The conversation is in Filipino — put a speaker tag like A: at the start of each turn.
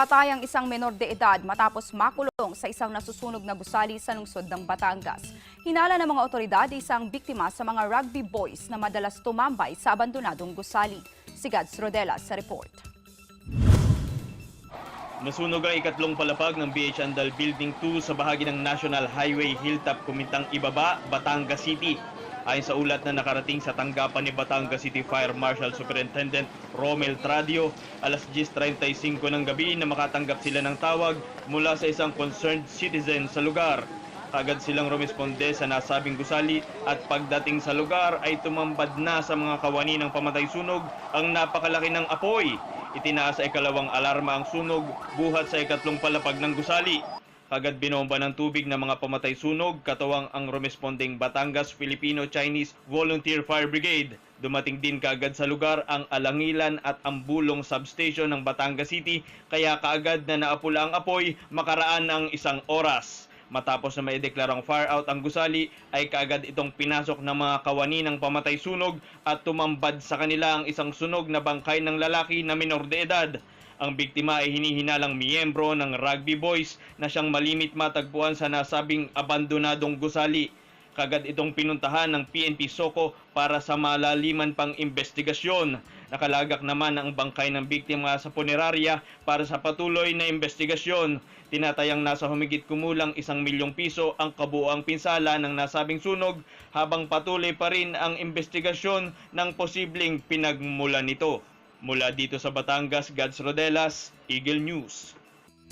A: Patay ang isang menor de edad matapos makulong sa isang nasusunog na gusali sa lungsod ng Batangas. Hinala ng mga otoridad isang biktima sa mga rugby boys na madalas tumambay sa abandonadong gusali. Si Gads Rodelas sa report.
B: Nasunog ang ikatlong palapag ng BH Andal Building 2 sa bahagi ng National Highway Hilltop Kumintang Ibaba, Batangas City. Ayon sa ulat na nakarating sa tanggapan ni Batangas City Fire Marshal Superintendent Romel Tradio, alas 10.35 ng gabi na makatanggap sila ng tawag mula sa isang concerned citizen sa lugar. Agad silang rumisponde sa nasabing gusali at pagdating sa lugar ay tumambad na sa mga kawani ng pamatay sunog ang napakalaki ng apoy. Itinaas sa ikalawang alarma ang sunog buhat sa ikatlong palapag ng gusali. Agad binomba ng tubig ng mga pamatay sunog, katawang ang rumesponding Batangas Filipino-Chinese Volunteer Fire Brigade. Dumating din kaagad sa lugar ang Alangilan at Ambulong Substation ng Batangas City, kaya kaagad na naapula ang apoy makaraan ng isang oras. Matapos na may deklarang fire out ang gusali, ay kaagad itong pinasok ng mga kawani ng pamatay sunog at tumambad sa kanila ang isang sunog na bangkay ng lalaki na minor de edad. Ang biktima ay hinihinalang miyembro ng rugby boys na siyang malimit matagpuan sa nasabing abandonadong gusali. Kagad itong pinuntahan ng PNP Soko para sa malaliman pang investigasyon. Nakalagak naman ang bangkay ng biktima sa punerarya para sa patuloy na investigasyon. Tinatayang nasa humigit kumulang isang milyong piso ang kabuoang pinsala ng nasabing sunog habang patuloy pa rin ang investigasyon ng posibleng pinagmulan nito. Mula dito sa Batangas, Gads Rodelas, Eagle News.